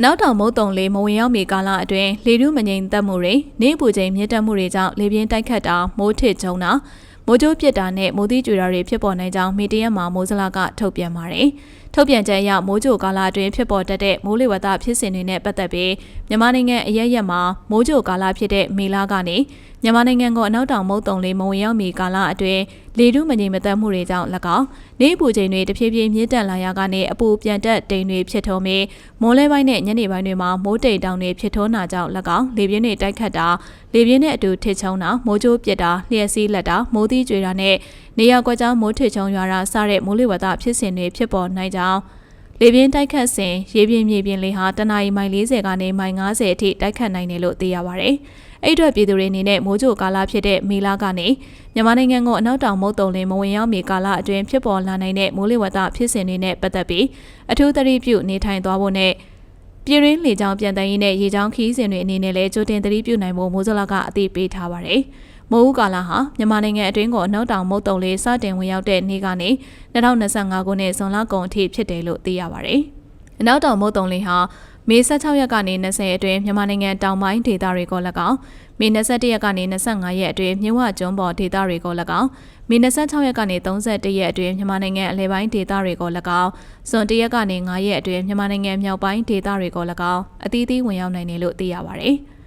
အနောက်တောင်မုတ်တုံလေးမဝင်ရောက်မီကာလအတွင်းလေထုမငြိမ်သက်မှုတွေနေပူချိန်မြင့်တက်မှုတွေကြောင့်လေပြင်းတိုက်ခတ်တာမိုးထစ်ကျုံတာမိုးကြိုးပစ်တာနဲ့မိုးသီးကြွေတာတွေဖြစ်ပေါ်နိုင်ကြောင်းမီဒီယာမှာမိုးစလာကထုတ်ပြန်ပါတယ်။ ထုတ်ပြန်ချက်အရမိုးကြိုကာလအတွင်းဖြစ်ပေါ်တတ်တဲ့မိုးလေဝသဖြစ်စဉ်တွေနဲ့ပတ်သက်ပြီးမြန်မာနိုင်ငံအရရက်မှာမိုးကြိုကာလဖြစ်တဲ့မေလကနေမြန်မာနိုင်ငံကအနောက်တောင်မုတ်တုံလေးမဝင်ရောက်မီကာလအတွင်းလေထုမငြိမ်မသက်မှုတွေကြောင့်၎င်းနေပူချိန်တွေတဖြည်းဖြည်းမြင့်တက်လာရာကနေအပူပြန်တက်တိမ်တွေဖြစ်ထုံးပြီးမိုးလဲပိုင်းနဲ့ညနေပိုင်းတွေမှာမိုးတိမ်တောင်တွေဖြစ်ထုံးတာကြောင့်၎င်းလေပြင်းတွေတိုက်ခတ်တာလေပြင်းနဲ့အတူထစ်ချုံတာမိုးကြိုးပစ်တာလျှက်စီးလက်တာမိုးသီးကြွေတာနဲ့နေရာကွက်ကြောင်းမိုးထစ်ချုံရွာတာစတဲ့မိုးလေဝသဖြစ်စဉ်တွေဖြစ်ပေါ်နိုင်ကြောင်းလေပြင်းတိုက်ခတ်စဉ်ရေပြင်းမြေပြင်းလေဟာတနအီမိုင်40ကနေမိုင်90အထိတိုက်ခတ်နိုင်တယ်လို့သိရပါဗျ။အဲ့အတွက်ပြည်သူတွေအနေနဲ့မိုးကြိုကာလဖြစ်တဲ့မေလကနေမြန်မာနိုင်ငံကိုအနောက်တောင်မုတ်တုံလင်းမဝင်ရောက်မီကာလအတွင်းဖြစ်ပေါ်လာနိုင်တဲ့မိုးလေဝသဖြစ်စဉ်တွေနဲ့ပတ်သက်ပြီးအထူးသတိပြုနေထိုင်သွားဖို့နဲ့ပြည်ရင်းလေကြောင်းပြန်တန်းရေးနဲ့ရေကြောင်းခီးစဉ်တွေအနေနဲ့လည်းကြိုတင်သတိပြုနိုင်ဖို့မိုးစလာကအသိပေးထားပါတယ်။ မိုးဦးကာလဟာမြန်မာနိုင်ငံအတွင်းကိုအနောက်တောင်မုတ်တုံလေးစတင်ဝင်ရောက်တဲ့နေ့ကနေ2025ခုနှစ်ဇွန်လကုန်အထိဖြစ်တယ်လို့သိရပါတယ်။အနောက်တောင်မုတ်တုံလေးဟာမေ16ရက်ကနေ20အတွင်းမြန်မာနိုင်ငံတောင်ပိုင်းဒေသတွေကို၎င်းမေ21ရက်ကနေ25ရက်အတွင်းမြဝကျွန်းပေါ်ဒေသတွေကို၎င်းမေ26ရက်ကနေ31ရက်အတွင်းမြန်မာနိုင်ငံအလဲပိုင်းဒေသတွေကို၎င်းဇွန်1ရက်ကနေ9ရက်အတွင်းမြန်မာနိုင်ငံမြောက်ပိုင်းဒေသတွေကို၎င်းအသီးသီးဝင်ရောက်နိုင်တယ်လို့သိရပါတယ်။